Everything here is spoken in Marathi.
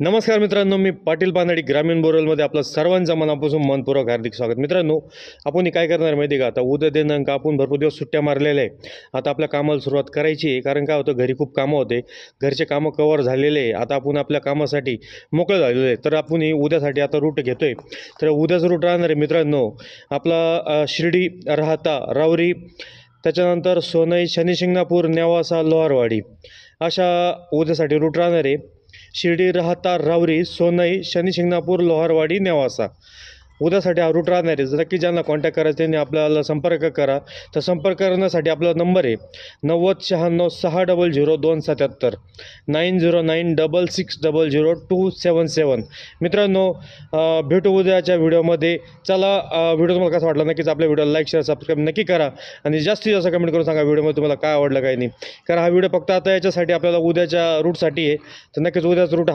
नमस्कार मित्रांनो मी पाटील पानाडी ग्रामीण बोरलमध्ये आपलं सर्वांचं मनापासून मनपूर्वक हार्दिक स्वागत. मित्रांनो आपण काय करणार माहिती का? आता उद्या दिनांक आपण भरपूर दिवस सुट्ट्या मारलेल्या आहे. आता आपल्या कामाला सुरुवात करायची आहे कारण काय होतं घरी खूप कामं होते. घरचे कामं कवर झालेले आहे. आता आपण आपल्या कामासाठी मोकळं झालेलो आहे. तर आपण उद्यासाठी आता रूट घेतो आहे तर उद्याच रूट राहणार आहे मित्रांनो आपला शिर्डी राहता रावरी त्याच्यानंतर सोनई शनिशिंगणापूर नेवासा लोहारवाडी. अशा उद्यासाठी रूट राहणार आहे. शिर्डी राहता रावरी सोनई शनिशिंगणापूर लोहारवाडी नेवासा. उद्यासाठी हा रूट राहणार आहे. नक्की ज्यांना कॉन्टॅक्ट करायचं त्यांनी आपल्याला संपर्क करा. तर संपर्क करण्यासाठी आपला नंबर आहे नव्वद शहाण्णव सहा डबल झिरो दोन सत्याहत्तर. Nine zero nine double six double zero two seven seven मित्रांनो भेटू उद्याच्या व्हिडिओमध्ये चला व्हिडिओ तुम्हाला कसा वाटला नक्कीच आपल्या व्हिडिओला लाईक शेअर सबस्क्राईब नक्की करा. आणि जास्तीत जास्त कमेंट करून सांगा व्हिडिओमध्ये तुम्हाला काय आवडलं काय नाही. कारण हा व्हिडिओ फक्त आता याच्यासाठी आपल्याला उद्याच्या रूटसाठी आहे. तर नक्कीच उद्याच रूट